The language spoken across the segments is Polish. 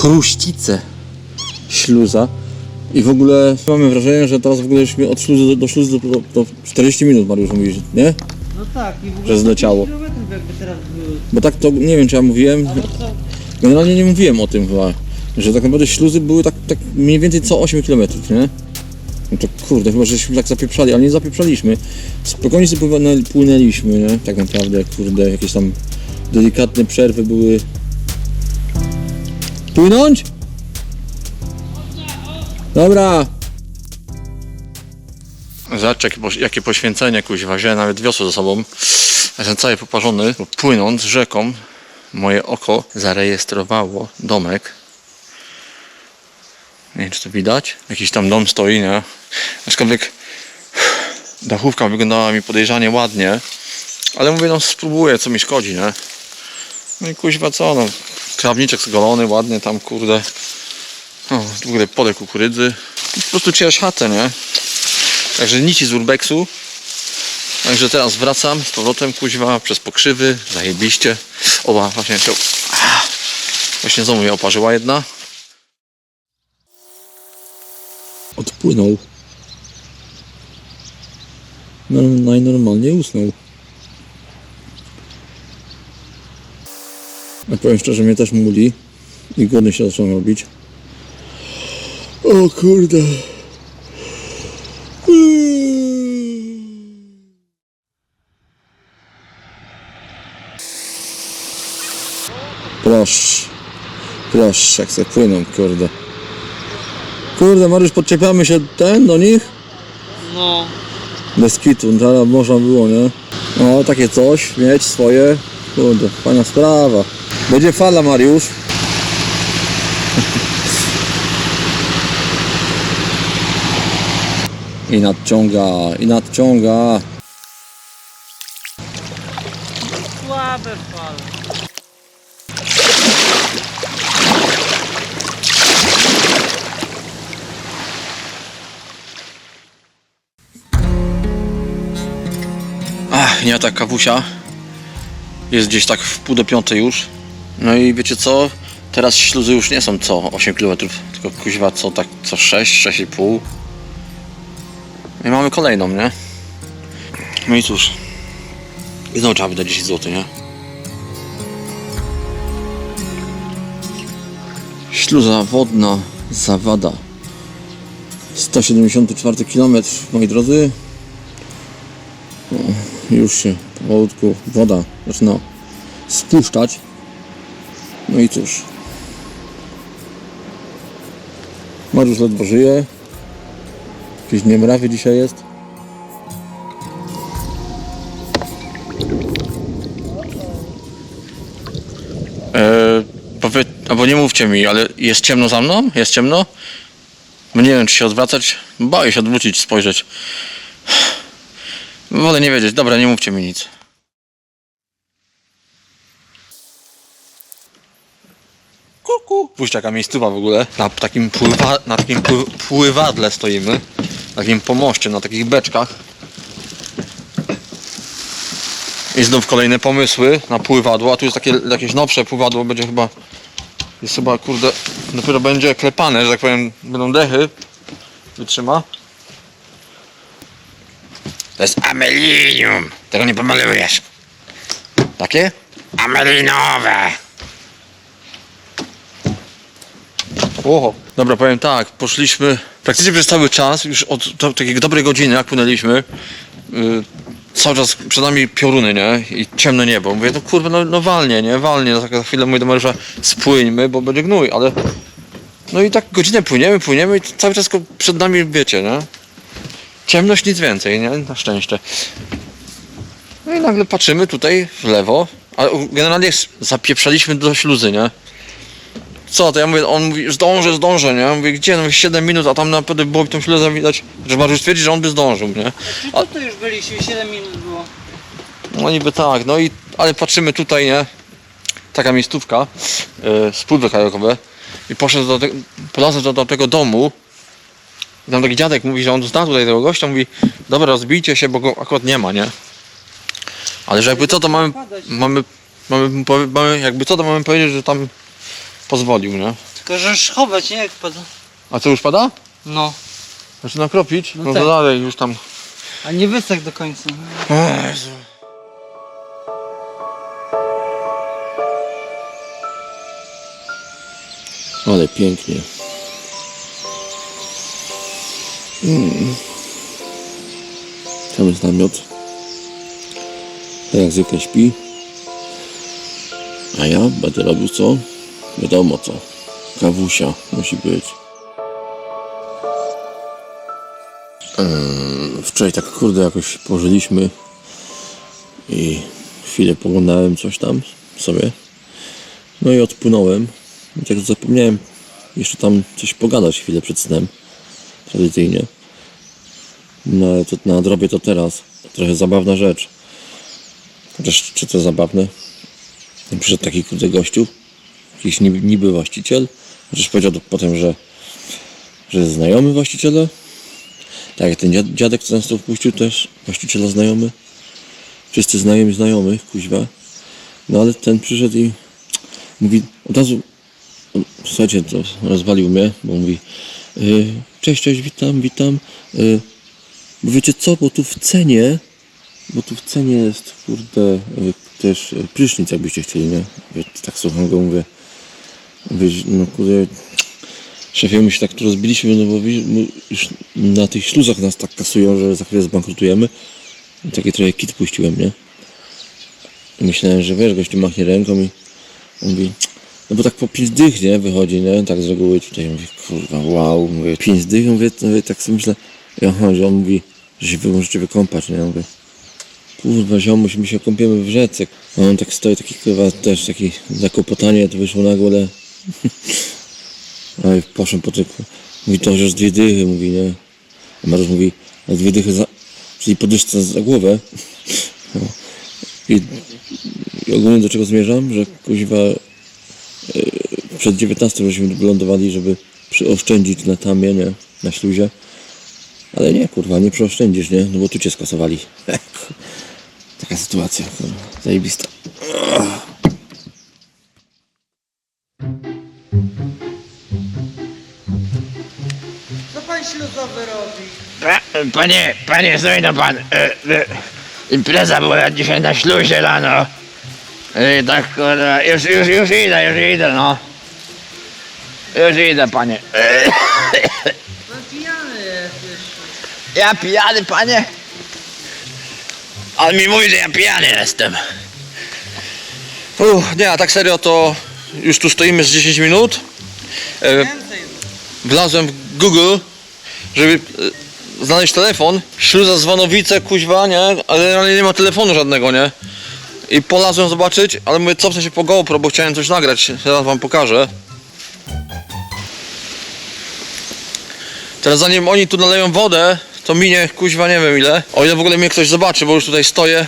chruścice śluza. I w ogóle mamy wrażenie, że teraz w ogóle od śluzy do, do śluzy to, to 40 minut Mariusz mówi, nie? No tak, i w ogóle Że zleciało. 5 kilometrów jakby teraz były. Bo tak to nie wiem czy ja mówiłem, co? generalnie nie mówiłem o tym chyba, że tak naprawdę śluzy były tak, tak mniej więcej co 8 km, nie? No to kurde, chyba żeśmy tak zapieprzali, ale nie zapieprzaliśmy. Spokojnie sobie płynęli- płynęliśmy, nie? Tak naprawdę, kurde, jakieś tam delikatne przerwy były. Płynąć? Dobra. Zobaczcie, jakie, poś- jakie poświęcenie kuźwa, wziąłem nawet wiosło ze sobą. Jestem cały poparzony, bo płynąc rzeką, moje oko zarejestrowało domek. Nie wiem, czy to widać. Jakiś tam dom stoi, nie? Aczkolwiek dachówka wyglądała mi podejrzanie ładnie, ale mówię, no spróbuję, co mi szkodzi, nie? No i kuźwa co, no, trawniczek zgolony, ładnie tam, kurde. O, w ogóle pole kukurydzy. Po prostu cierać chatę, nie? Także nici z urbexu. Także teraz wracam z powrotem, kuźwa, przez pokrzywy, zajebiście. Oba, właśnie, to, ah, właśnie znowu mnie oparzyła jedna. Odpłynął. No, najnormalniej usnął. Ja powiem szczerze, mnie też muli i głodny się zaczął robić. O kurde. Proszę. Proszę, jak se płyną, kurde. Kurde, Mariusz, podczepiamy się ten do nich? No, Bez kitu, teraz można było, nie? No, takie coś, mieć swoje. Kurde, fajna sprawa. Będzie fala, Mariusz. I nadciąga, i nadciąga. słabe fale. Ach, nie ta kawusia. Jest gdzieś tak w pół do piątej już. No i wiecie co? Teraz śluzy już nie są co 8 km, tylko kuźwa co tak co 6, 6,5. I mamy kolejną, nie? No i cóż. I znowu trzeba wydać 10 zł, nie? Śluza wodna Zawada. 174 km, moi drodzy. już się powolutku woda zaczyna spuszczać. No i cóż. Mariusz ledwo żyje. Jakieś niemrawy dzisiaj jest. Eee, powie, albo nie mówcie mi, ale jest ciemno za mną? Jest ciemno? Bo nie wiem, czy się odwracać. Boję się odwrócić, spojrzeć. Wolę nie wiedzieć. Dobra, nie mówcie mi nic. Kuku. Puść jaka miejscowa w ogóle. Na takim, pływa, na takim pły, pływadle stoimy. Na takim pomoście, na takich beczkach. I znów kolejne pomysły na pływadło. A tu jest takie jakieś nowsze pływadło. Będzie chyba... Jest chyba, kurde, dopiero będzie klepane, że tak powiem, będą dechy. Wytrzyma. To jest amelinium. Tego nie pomalujesz. Takie? Amelinowe. Oho. Dobra, powiem tak, poszliśmy praktycznie przez cały czas, już od do, takiej dobrej godziny, jak płynęliśmy, yy, cały czas przed nami pioruny, nie? I ciemne niebo. Mówię, no kurwa, no, no walnie, nie? Walnie. No, tak za chwilę mówię do Mariusza, spłyńmy, bo będzie gnój, ale... No i tak godzinę płyniemy, płyniemy i cały czas przed nami, wiecie, nie? Ciemność, nic więcej, nie? Na szczęście. No i nagle patrzymy tutaj w lewo, ale generalnie zapieprzaliśmy do śluzy, nie? Co, to ja mówię, on mówi, zdążę, zdążę, nie? Ja mówię, gdzie? No mówię, 7 minut, a tam naprawdę było tą śluzę widać, że Mariusz twierdzi, że on by zdążył, nie? Czy to już byliśmy, 7 minut było. No niby tak, no i, ale patrzymy tutaj, nie? Taka miejscówka, yy, spódwe kajakowe i poszedł do, te, polazłem do, do tego domu i tam taki dziadek mówi, że on zna tutaj tego gościa, mówi, dobra, rozbijcie się, bo go akurat nie ma, nie? Ale że jakby co, to mamy, mamy, mamy, mamy jakby co, to mamy powiedzieć, że tam pozwolił, nie? Tylko że schować, nie jak pada. A co już pada? No. Zaczyna kropić? No No, tak. dalej już tam. A nie wysek do końca. Jezu. Ale pięknie. Mm. Tam jest namiot. Tak jak zwykle śpi. A ja będę robił co? Wiadomo co. Kawusia musi być. Eee, Wczoraj tak kurde jakoś pożyliśmy i chwilę poglądałem coś tam sobie. No i odpłynąłem. I tak zapomniałem jeszcze tam coś pogadać chwilę przed snem. Tradycyjnie. No ale to nadrobię to teraz. Trochę zabawna rzecz. Chociaż czy to zabawne? Przyszedł taki kurde gościu. Jakiś niby, właściciel. Chociaż powiedział to potem, że że jest znajomy właściciela. Tak jak ten dziad- dziadek, co nas tu wpuścił też. Właściciela znajomy. Wszyscy znajomi znajomych, kuźwa. No ale ten przyszedł i mówi od razu, słuchajcie, to rozwalił mnie, bo mówi y, cześć, cześć, witam, witam. Y, bo wiecie co, bo tu w cenie, bo tu w cenie jest, kurde, y, też y, prysznic, jakbyście chcieli, nie? Tak słucham go, mówię, no kurde, szefie, my się tak tu rozbiliśmy, no bo już na tych śluzach nas tak kasują, że za chwilę zbankrutujemy. I taki trochę kit puściłem, nie? I myślałem, że wiesz, gościu machnie ręką i Mówi, no bo tak po pięć dych, nie, wychodzi, nie, tak z reguły tutaj, mówię, kurwa, wow, mówię, pięć dych, mówię, mówię tak sobie myślę, i aha, on mówi, że się wy możecie wykąpać, nie, mówię, kurwa, ziomuś, my się kąpiemy w rzece, a on tak stoi, taki, kurwa, też taki zakłopotanie, to wyszło na głowę, no i poszedł po tylko, mówi, to chociaż dwie dychy, mówi, nie, a Mariusz mówi, a dwie dychy za, czyli podyszce za głowę, no. I i ogólnie do czego zmierzam, że kuźwa e, przed 19 żeśmy wylądowali, żeby przyoszczędzić na tamie, nie? Na śluzie. Ale nie, kurwa, nie przyoszczędzisz, nie? No bo tu cię skasowali. Taka sytuacja, kurwa, zajebista. Śluzowy robi? Pa- Panie, panie, no pan, e, e, impreza była dzisiaj na śluzie rano. I tak kurwa, już, już, już idę, już idę no. Już idę panie. E, Pan pijany jest jeszcze. ja pijany panie? On mi mówi, że ja pijany jestem. Uff, nie, a tak serio to już tu stoimy z 10 minut. E, Więcej. wlazłem w Google, żeby e, znaleźć telefon. Śluza Zwanowice, kuźwa, nie? Ale realnie nie ma telefonu żadnego, nie? I polazłem zobaczyć, ale mówię, cofnę się po GoPro, bo chciałem coś nagrać. Zaraz wam pokażę. Teraz zanim oni tu naleją wodę, to minie kuźwa nie wiem ile. O ile w ogóle mnie ktoś zobaczy, bo już tutaj stoję.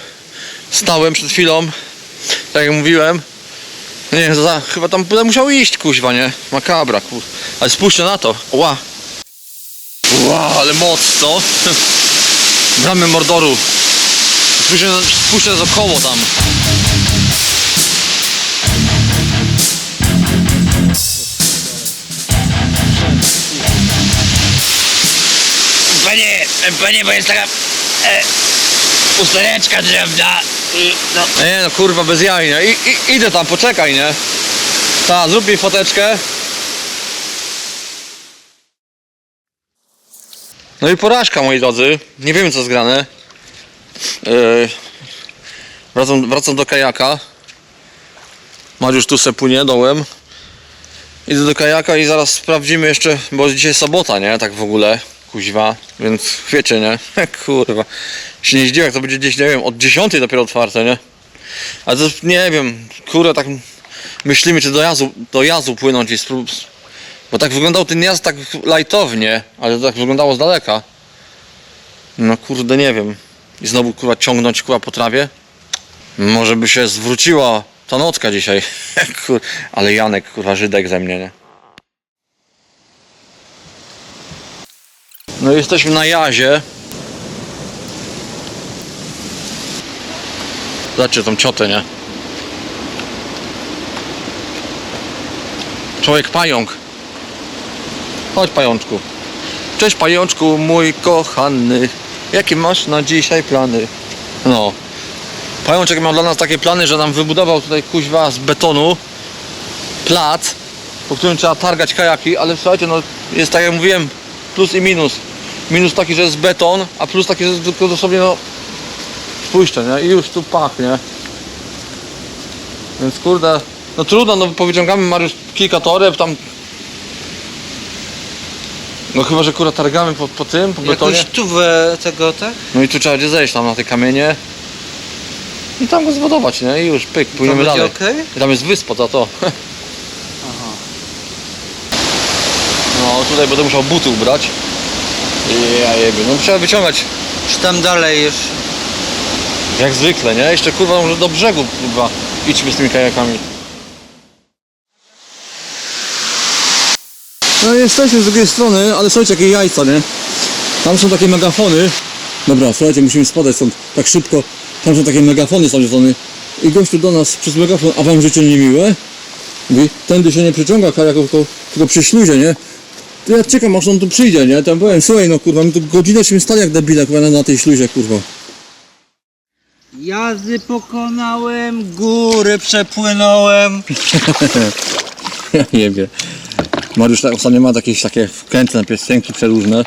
Stałem przed chwilą. Tak jak mówiłem. Nie za, chyba tam będę musiał iść, kuźwa, nie? Makabra, kur... Ale spójrzcie na to. Ła. Ła, ale moc, co? Bramy Mordoru. Spójrzcie, spójrzcie to koło tam. Panie, panie, bo jest taka e, usteczka drzewna i no. Nie no, kurwa, bez jaj, nie? I, i, idę tam, poczekaj, nie? Ta, zrób mi foteczkę. No i porażka, moi drodzy. Nie wiemy, co zgrane. Yy, wracam, wracam do kajaka. Mariusz tu se płynie dołem. Idę do kajaka i zaraz sprawdzimy jeszcze, bo dzisiaj sobota, nie? Tak w ogóle. Kuźwa, więc wiecie, nie? Kurwa. Się nie zdziwię, jak to będzie gdzieś, nie wiem, od 10 dopiero otwarte, nie? Ale to nie wiem, kurwa, tak myślimy, czy do jazu, do jazu płynąć i sprób... Bo tak wyglądał ten jazd tak lajtownie, ale to tak wyglądało z daleka. No kurde, nie wiem. I znowu kurwa ciągnąć kurwa po trawie? Może by się zwróciła ta nocka dzisiaj. Kur... Ale Janek, kurwa, Żydek ze mnie, nie? No jesteśmy na jazie. Zobaczcie tą ciotę, nie? Człowiek pająk. Chodź pajączku. Cześć pajączku, mój kochany. Jakie masz na dzisiaj plany? No. Pajączek miał dla nas takie plany, że nam wybudował tutaj kuźwa z betonu plac, po którym trzeba targać kajaki, ale słuchajcie, no jest tak jak mówiłem, plus i minus. Minus taki, że jest beton, a plus taki, że jest tylko dosłownie no spójrzcie, nie? I już tu pachnie. Więc kurde, no trudno, no powyciągamy Mariusz kilka toreb, tam no chyba, że kurwa targamy po, po tym, po betonie. Jakąś tuwę tego, tak? No i tu trzeba gdzie zejść tam na te kamienie. I tam go zbudować, nie? I już pyk, płyniemy będzie dalej. okej? I tam jest wyspa za to. No tutaj będę musiał buty ubrać. I ja jebie. No trzeba wyciągać Czy tam dalej jeszcze? jak zwykle, nie? Jeszcze kurwa może do brzegu kurwa idźmy z tymi kajakami. No jesteśmy z drugiej strony, ale słuchajcie jakie jajca, nie? Tam są takie megafony. Dobra, słuchajcie, musimy spadać stąd tak szybko. Tam są takie megafony strony. I gościu do nas przez megafon, a wam życie niemiłe? Mówi, tędy się nie przyciąga kajaków, tylko, tylko przy śluzie, nie? To ja czekam aż on tu przyjdzie, nie? Tam powiem, słuchaj no kurwa, my tu godzinęśmy stali jak debile kurwa na, na tej śluzie, kurwa. Jazdy pokonałem, góry przepłynąłem. Ja nie wiem. Mariusz ostatnio ma jakieś takie wkrętne piosenki przeróżne.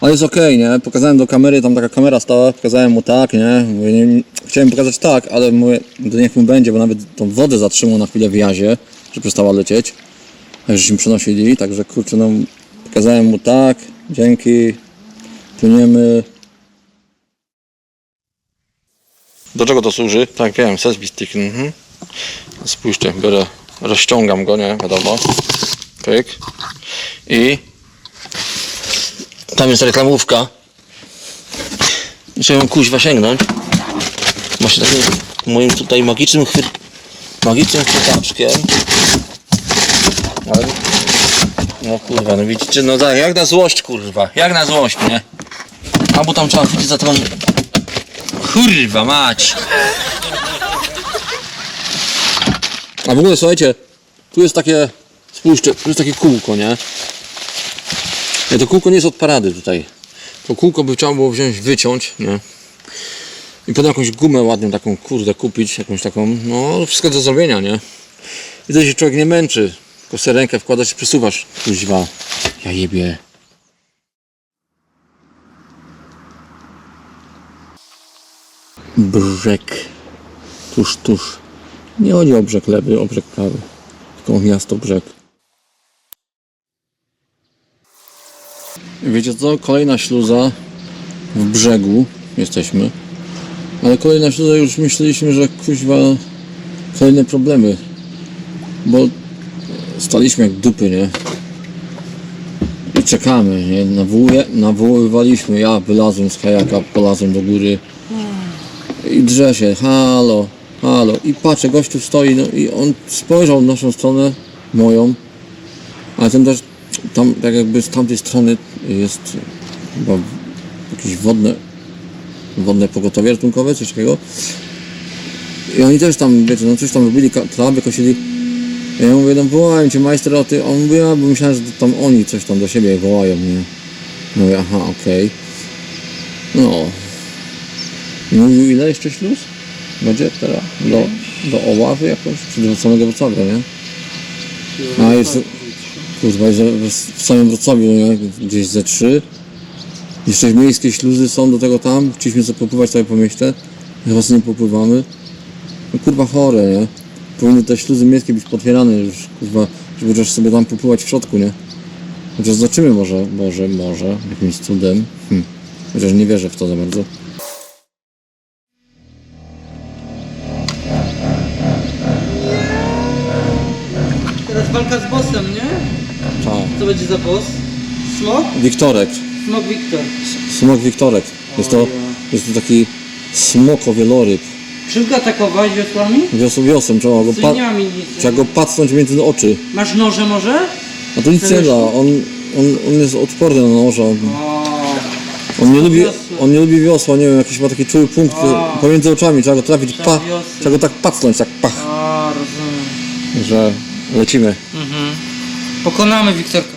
Ale jest okej, nie? Pokazałem do kamery, tam taka kamera stała, pokazałem mu tak, nie? Mówię, nie, chciałem pokazać tak, ale mówię, to niech mu będzie, bo nawet tą wodę zatrzymał na chwilę w jazie, że przestała lecieć. Żeśmy przenosili, także kurczę, no pokazałem mu tak, dzięki, płyniemy. Do czego to służy? Tak, wiem, selfie stick, mhm. Spójrzcie, biorę, rozciągam go, nie, wiadomo. Pyk. I tam jest reklamówka. Musiałem kuźwa sięgnąć. Właśnie takim moim tutaj magicznym chwyt... magicznym chwytaczkiem. Ale... No kurwa, no widzicie, no tak, jak na złość kurwa, jak na złość, nie? Albo tam trzeba chwycić za tą... Kurwa mać! A w ogóle słuchajcie, tu jest takie, spójrzcie, tu jest takie kółko, nie? Nie, to kółko nie jest od parady tutaj. To kółko by trzeba było wziąć, wyciąć, nie? I potem jakąś gumę ładną taką, kurde, kupić, jakąś taką, no wszystko do zrobienia, nie? I to się człowiek nie męczy. Tylko sobie rękę wkładasz przesuwasz, kuźwa. Ja jebie. Brzeg. Tuż, tuż. Nie chodzi o brzeg lewy, o brzeg prawy. Tylko o miasto brzeg. Wiecie co? Kolejna śluza w brzegu jesteśmy. Ale kolejna śluza już myśleliśmy, że kuźwa kolejne problemy. Bo staliśmy jak dupy, nie? I czekamy, nie? Nawołuje, nawoływaliśmy. Ja wylazłem z kajaka, polazłem do góry. I drze się, halo, halo. I patrzę, gościu stoi, no i on spojrzał w naszą stronę, moją, ale ten też, tam tak jakby z tamtej strony jest chyba jakieś wodne, wodne pogotowie ratunkowe, coś takiego. I oni też tam, wiecie, no coś tam robili, trawy kosili. Ja mówię, no wołałem cię majster, ty, on mówi, a bo myślałem, że tam oni coś tam do siebie wołają, nie? Mówię, aha, okej. No, Mówił ile jeszcze śluz? Będzie teraz? Do, do Oławy jakoś? Czy do samego Wrocławia, nie? A jest... Kurwa, jest w- samym Wrocławiu, nie? Gdzieś ze trzy. Jeszcze miejskie śluzy są do tego tam. Chcieliśmy sobie popływać sobie po mieście. Chyba sobie nie popływamy. No kurwa chore, nie? Powinny te śluzy miejskie być potwierane już, kurwa, żeby chociaż sobie tam popływać w środku, nie? Chociaż zobaczymy może, może, może, jakimś cudem. Hm. Chociaż nie wierzę w to za bardzo. Wiktorek. Smok Wiktor. Smok Wiktorek. Jest to, jest to taki smoko wieloryb. Czym go atakować wiosłami? Wiosą wiosą, trzeba go, pa- nie mam nic. trzeba go pacnąć między oczy. Masz noże może? A to nic nie da, on, on, on jest odporny na noża. On, O, on, nie lubi, on nie lubi wiosła, nie wiem, jakiś ma taki czuły punkt pomiędzy oczami, trzeba go trafić, pa, wiosły. trzeba go tak pacnąć, tak pach, o rozumiem. że lecimy. Mhm. Pokonamy Wiktorka.